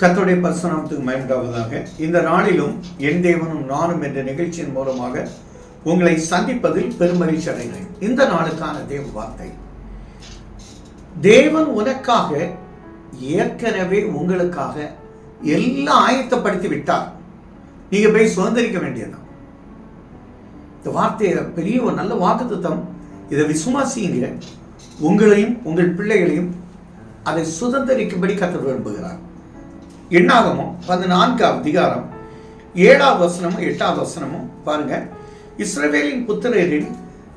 கத்தோடைய பரிசுநாமத்துக்கு மயமுண்டாவதாக இந்த நாளிலும் என் தேவனும் நானும் என்ற நிகழ்ச்சியின் மூலமாக உங்களை சந்திப்பதில் பெருமகிழ்ச்சி அடைகிறேன். இந்த நாளுக்கான தேவ வார்த்தை. தேவன் உனக்காக ஏற்கனவே உங்களுக்காக எல்லாம் ஆயத்தப்படுத்தி விட்டார். நீங்க போய் சுதந்திரிக்க வேண்டியதுதான். இந்த வார்த்தையை பெரிய ஒரு நல்ல வாக்குத்தத்தம். இதை விசுவாசிங்க உங்களையும் உங்கள் பிள்ளைகளையும் அதை சுதந்திரிக்கும்படி கத்த விரும்புகிறார். எண்ணாகமும் பதினான்கு அதிகாரம் ஏழாவது வசனமும் எட்டாவது வசனமும் பாருங்க. இஸ்ரவேலின் புத்திரரின்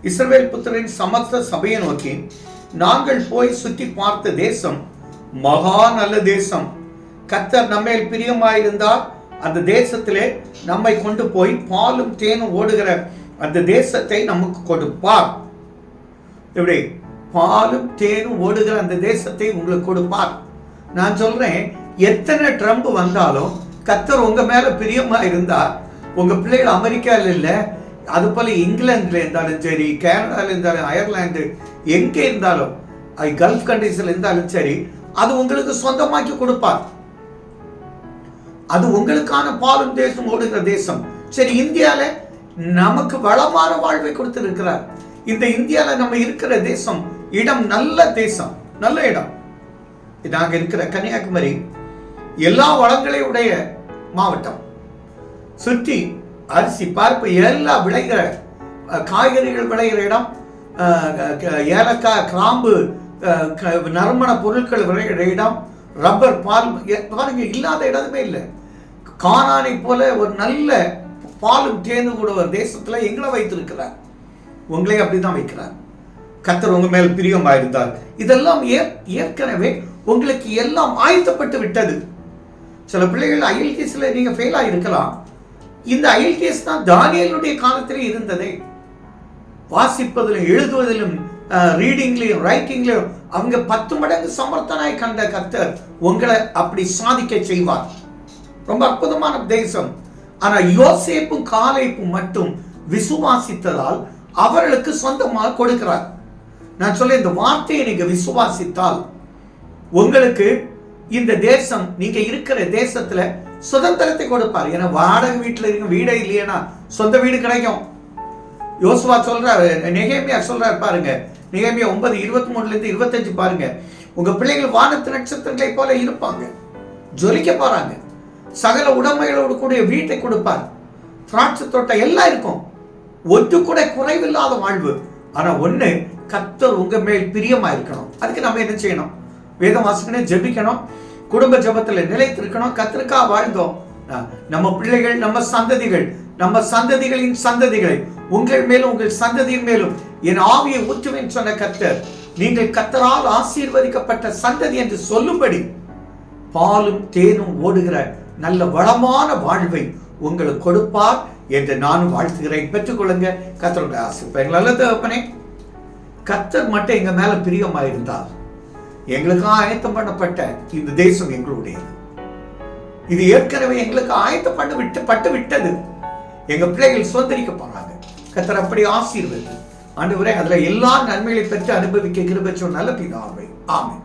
இஸ்ரவேல் புத்திரரின் சமஸ்த சபையை நோக்கி நாங்கள் போய் சுற்றி பார்த்த தேசம் மகா நல்ல தேசம். கத்தர் நம்மேல் பிரியமாயிருந்தால் அந்த தேசத்திலே நம்மை கொண்டு போய் பாலும் தேனும் ஓடுகிற அந்த தேசத்தை நமக்கு கொடுப்பார். எப்படி? பாலும் தேனும் ஓடுகிற அந்த தேசத்தை உங்களுக்கு கொடுப்பார். நான் சொல்றேன் எத்தனை ட்ரம்ப் வந்தாலும் கத்தர் உங்க மேல பிரியமா இருந்தா உங்க பிள்ளைகள் அமெரிக்கால இல்லை அது போல இங்கிலாந்துல இருந்தாலும் சரி கேனடாவில் இருந்தாலும் அயர்லாந்து எங்கே இருந்தாலும் அது கல்ஃப் கண்ட்ரீஸ்ல இருந்தாலும் சரி அது உங்களுக்கு சொந்தமாக்கி கொடுப்பார். அது உங்களுக்கான பாலும் தேசம் ஓடுகிற தேசம். சரி இந்தியால நமக்கு வளமான வாழ்வை கொடுத்திருக்கிறார். இந்த இந்தியால நம்ம இருக்கிற தேசம் இடம் நல்ல தேசம் நல்ல இடம். நாங்க இருக்கிற கன்னியாகுமரி. எல்லா வளங்களையும் உடைய மாவட்டம். சுற்றி அரிசி பருப்பு எல்லாம் விளைகிற காய்கறிகள் விளைகிற இடம் ஏலக்காய் கிராம்பு க- நறுமண பொருட்கள் விளைகிற இடம் ரப்பர் பால் பாருங்க இல்லாத இடமே இல்லை. காணானை போல ஒரு நல்ல பாலும் தேர்ந்து கூட ஒரு தேசத்தில் எங்களை வைத்திருக்கிறார். உங்களை அப்படிதான் வைக்கிறார். கத்தர் உங்க மேல் பிரியமாயிருந்தார். இதெல்லாம் ஏற்கனவே உங்களுக்கு எல்லாம் ஆயத்தப்பட்டு விட்டது. சில பிள்ளைகள் ஐஎல்டிஎஸ்ல நீங்க ஃபெயில் ஆகிருக்கலாம் இந்த ஐஎல்டிஎஸ் தான் தானியலுடைய காலத்திலே இருந்ததே. வாசிப்பதிலும் எழுதுவதிலும் ரீடிங்லையும் ரைட்டிங்லையும் அவங்க பத்து மடங்கு சமர்த்தனாய் கண்ட கத்தர் உங்களை அப்படி சாதிக்க செய்வார். ரொம்ப அற்புதமான தேசம் ஆனா யோசேப்பும் காலைப்பும் மட்டும் விசுவாசித்ததால் அவர்களுக்கு சொந்தமாக கொடுக்கிறார். நான் சொல்ல இந்த வார்த்தையை நீங்க விசுவாசித்தால் உங்களுக்கு இந்த தேசம் நீங்க இருக்கிற தேசத்துல சுதந்திரத்தை கொடுப்பார். ஏன்னா வாடகை வீட்டுல இருக்க வீடே இல்லையனா சொந்த வீடு கிடைக்கும். யோசுவா சொல்றாரு நிகேமியா சொல்றாரு பாருங்க. நெகேமியா ஒன்பது இருபத்தி மூணுல இருந்து இருபத்தஞ்சு பாருங்க. உங்க பிள்ளைகள் வானத்து நட்சத்திரங்களை போல இருப்பாங்க. ஜொலிக்க போறாங்க. சகல உடமைகளோடு கூடிய வீட்டை கொடுப்பார். திராட்சை தோட்டம் எல்லாம் இருக்கும். ஒன்று கூட குறைவில்லாத வாழ்வு. ஆனா ஒண்ணு கத்தர் உங்க மேல் பிரியமா இருக்கணும். அதுக்கு நம்ம என்ன செய்யணும்? வேதம் வாசிக்கணும் ஜெபிக்கணும் குடும்ப ஜெபத்துல நிலைத்திருக்கணும் கத்திற்கா வாழ்ந்தோம். நம்ம பிள்ளைகள் நம்ம சந்ததிகள் நம்ம சந்ததிகளின் சந்ததிகளை உங்கள் மேலும் உங்கள் சந்ததியின் மேலும் என் ஆவியை ஊற்றுவேன் சொன்ன கத்தர் நீங்கள் கத்தரால் ஆசீர்வதிக்கப்பட்ட சந்ததி என்று சொல்லும்படி பாலும் தேனும் ஓடுகிற நல்ல வளமான வாழ்வை உங்களுக்கு கொடுப்பார் என்று நானும் வாழ்த்துகிறேன். பெற்றுக்கொள்ளுங்க. கத்தருடைய ஆசிர்ப்பேன் எங்களால் தகப்பனே கத்தர் மட்டும் எங்க மேல பிரியமாயிருந்தார். இருந்தார் எங்களுக்காக ஆயத்தம் பண்ணப்பட்ட இந்த தேசம் எங்களுடையது. இது ஏற்கனவே எங்களுக்கு ஆயத்தம் பண்ண விட்டு பட்டு விட்டது. எங்க பிள்ளைகள் சுதந்திரிக்க போறாங்க கத்தர் அப்படி ஆசீர்வது ஆண்டவரே அதுல எல்லா நன்மைகளை பெற்று அனுபவிக்க கிருபை நல்ல பிதாவை. ஆமை